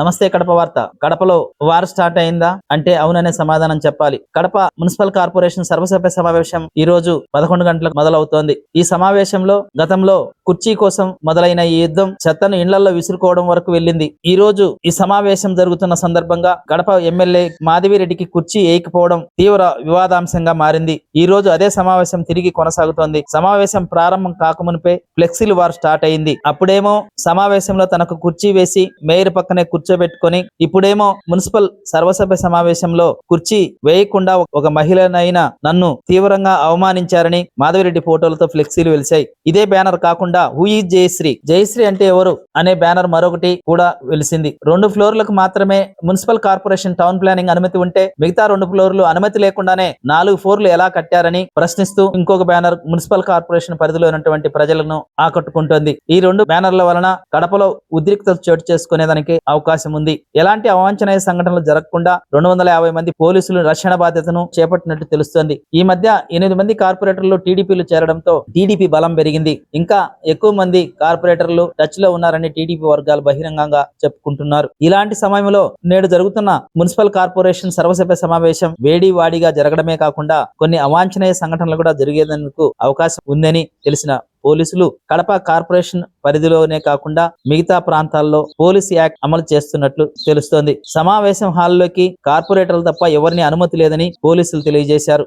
నమస్తే కడప వార్త. కడపలో వార్ స్టార్ట్ అయిందా? అంటే అవుననే సమాధానం చెప్పాలి. కడప మున్సిపల్ కార్పొరేషన్ సర్వసభ్య సమావేశం ఈ రోజు పదకొండు గంటలకు మొదలవుతోంది. ఈ సమావేశంలో గతంలో కుర్చీ కోసం మొదలైన ఈ యుద్ధం చెత్తను ఇండ్లలో విసురుకోవడం వరకు వెళ్ళింది. ఈ రోజు ఈ సమావేశం జరుగుతున్న సందర్భంగా కడప ఎమ్మెల్యే మాధవిరెడ్డికి కుర్చీ ఏకపోవడం తీవ్ర వివాదాంశంగా మారింది. ఈ రోజు అదే సమావేశం తిరిగి కొనసాగుతోంది. సమావేశం ప్రారంభం కాకమునిపే ఫ్లెక్సీలు వారు స్టార్ట్ అయింది. అప్పుడేమో సమావేశంలో తనకు కుర్చీ వేసి మేయర్ పక్కనే కుర్చీ కూర్చోబెట్టుకుని ఇప్పుడేమో మున్సిపల్ సర్వసభ్య సమావేశంలో కుర్చీ వేయకుండా ఒక మహిళనైనా నన్ను తీవ్రంగా అవమానించారని మాధవిరెడ్డి ఫోటోలతో ఫ్లెక్సీలు వెలిశాయి. ఇదే బ్యానర్ కాకుండా హూ ఈ జయశ్రీ? జయశ్రీ అంటే ఎవరు? అనే బ్యానర్ మరొకటి కూడా వెలిసింది. రెండు ఫ్లోర్లకు మాత్రమే మున్సిపల్ కార్పొరేషన్ టౌన్ ప్లానింగ్ అనుమతి ఉంటే మిగతా రెండు ఫ్లోర్లు అనుమతి లేకుండానే నాలుగు ఫ్లోర్లు ఎలా కట్టారని ప్రశ్నిస్తూ ఇంకొక బ్యానర్ మున్సిపల్ కార్పొరేషన్ పరిధిలో ఉన్నటువంటి ప్రజలను ఆకట్టుకుంటోంది. ఈ రెండు బ్యానర్ల వలన కడపలో ఉద్రిక్తత చోటు చేసుకునేదానికి అవకాశం ఉంది. ఎలాంటి అవాంఛనీయ సంఘటనలు జరగకుండా రెండు వందల యాభై మంది పోలీసులు రక్షణ బాధ్యతను చేపట్టినట్టు తెలుస్తోంది. ఈ మధ్య ఎనిమిది మంది కార్పొరేటర్లు టీడీపీలు చేరడంతో టీడీపీ బలం పెరిగింది. ఇంకా ఎక్కువ మంది కార్పొరేటర్లు టచ్లో ఉన్నారని టీడీపీ వర్గాలు బహిరంగంగా చెప్పుకుంటున్నారు. ఇలాంటి సమయంలో నేడు జరుగుతున్న మున్సిపల్ కార్పొరేషన్ సర్వసభ్య సమావేశం వేడి వాడిగా జరగడమే కాకుండా కొన్ని అవాంఛనీయ సంఘటనలు కూడా జరిగేందుకు అవకాశం ఉందని తెలిసిన పోలీసులు కడప కార్పొరేషన్ పరిధిలోనే కాకుండా మిగతా ప్రాంతాల్లో పోలీస్ యాక్ట్ అమలు చేస్తున్నట్లు తెలుస్తోంది. సమావేశం హాల్లోకి కార్పొరేటర్లు తప్ప ఎవరిని అనుమతి లేదని పోలీసులు తెలియజేశారు.